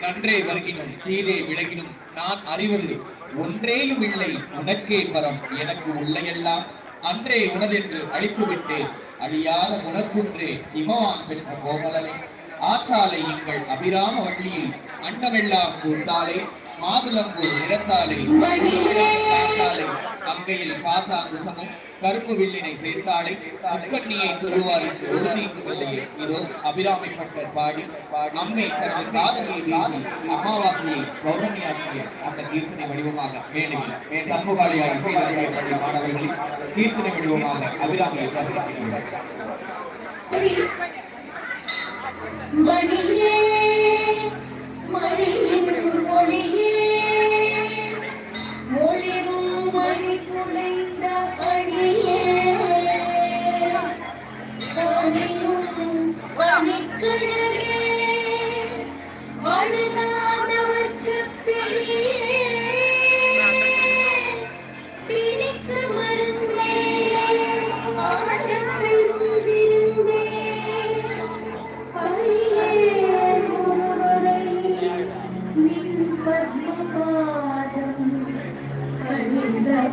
நன்றே வருகினும் தீதே விலகினும் நான் அறிவது ஒன்றேயும் இல்லை உனக்கே பரம் எனக்கு உள்ளையெல்லாம். அன்றே உனதென்று அழித்துவிட்டு அழியாத உனக்குன்றே இமவான் பெற்ற கோமலனே ஆத்தாலை எங்கள் அபிராம வள்ளியில் அண்டமெல்லாம் கூர்த்தாலே மாதுளம்பூர் நிறத்தாலே அங்கையில் பாசாங்குசமும் கருப்பு வில்லினை சேர்த்தாலே முக்கண்ணியை தொழுவாருக்கு உறுதிக்கவில்லையே இதோ அபிராமிப்பட்ட பாடி அம்மை தனது காதலியை பேசி அமாவாசையை பௌர்ணமியாக்கிய அந்த கீர்த்தனை வடிவமாக வேணுவில் சண்முகாலயா இசைவாரிய பள்ளி மாணவர்களின் கீர்த்தனை வடிவமாக அபிராமியை தரிசிக்கின்றனர். மணியே மழையின் மொழியே ஒளிரும் மணி குலைந்த அணியே ஒளிரும் மணிக்கழகே.